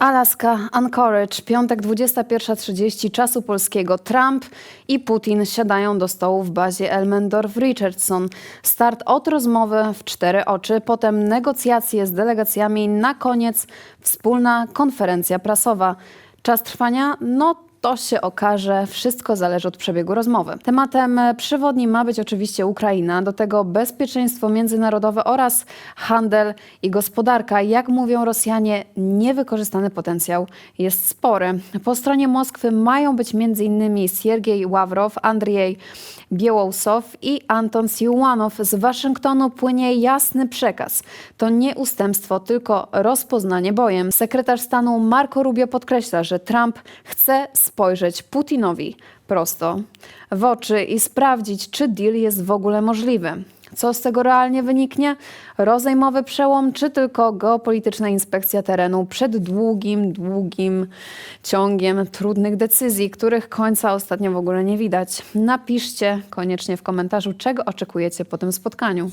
Alaska, Anchorage, piątek 21.30 czasu polskiego. Trump i Putin siadają do stołu w bazie Elmendorf-Richardson. Start od rozmowy w cztery oczy, potem negocjacje z delegacjami, na koniec wspólna konferencja prasowa. Czas trwania? No to się okaże, wszystko zależy od przebiegu rozmowy. Tematem przewodnim ma być oczywiście Ukraina, do tego bezpieczeństwo międzynarodowe oraz handel i gospodarka. Jak mówią Rosjanie, niewykorzystany potencjał jest spory. Po stronie Moskwy mają być m.in. Siergiej Ławrow, Andrzej Biełousov i Anton Siłanow. Z Waszyngtonu płynie jasny przekaz. To nie ustępstwo, tylko rozpoznanie bojem. Sekretarz stanu Marco Rubio podkreśla, że Trump chce spojrzeć Putinowi prosto w oczy i sprawdzić, czy deal jest w ogóle możliwy. Co z tego realnie wyniknie? Rozejmowy przełom, czy tylko geopolityczna inspekcja terenu przed długim, długim ciągiem trudnych decyzji, których końca ostatnio w ogóle nie widać? Napiszcie koniecznie w komentarzu, czego oczekujecie po tym spotkaniu.